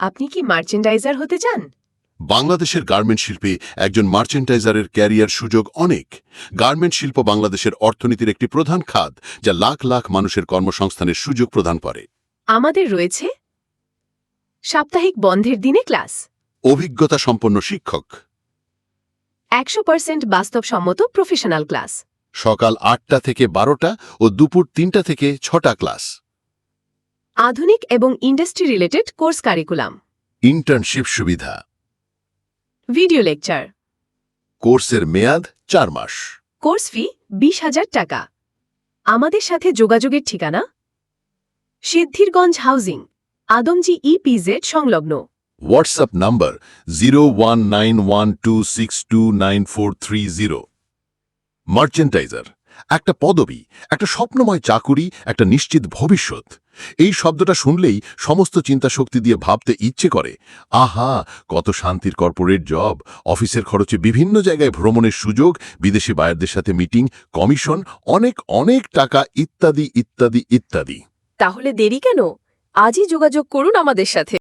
আপনি কি মার্চেন্ডাইজার হতে চান? বাংলাদেশের গার্মেন্ট শিল্পে একজন মার্চেন্টাইজারের ক্যারিয়ার সুযোগ অনেক। গার্মেন্ট শিল্প বাংলাদেশের অর্থনীতির একটি প্রধান খাত যা লাখ লাখ মানুষের কর্মসংস্থানের সুযোগ প্রদান করে। আমাদের রয়েছে সাপ্তাহিক বন্ধের দিনে ক্লাস। অভিজ্ঞতা সম্পন্ন শিক্ষক। একশো পার্সেন্ট বাস্তবসম্মত প্রফেশনাল ক্লাস। সকাল আটটা থেকে বারোটা ও দুপুর তিনটা থেকে ছটা ক্লাস। আধুনিক এবং industry related course curriculum internship সুবিধা। ভিডিও লেকচার কোর্সের মেয়াদ চার মাস। কোর্স ফি বিশ হাজার টাকা। আমাদের সাথে যোগাযোগের ঠিকানা? সিদ্ধিরগঞ্জ হাউজিং আদমজি ইপিজেড সংলগ্ন। WhatsApp number zero one nine one two six two nine four three zero merchandiser একটা পদবি, একটা স্বপ্নময় চাকুরি, একটা নিশ্চিত ভবিষ্যৎ। এই শব্দটা শুনলেই সমস্ত চিন্তা শক্তি দিয়ে ভাবতে ইচ্ছে করে, আহা, কত শান্তির কর্পোরেট জব, অফিসের খরচে বিভিন্ন জায়গায় ভ্রমণের সুযোগ, বিদেশি বায়ারদের সাথে মিটিং, কমিশন, অনেক অনেক টাকা, ইত্যাদি ইত্যাদি ইত্যাদি। তাহলে দেরি কেন? আজই যোগাযোগ করুন আমাদের সাথে।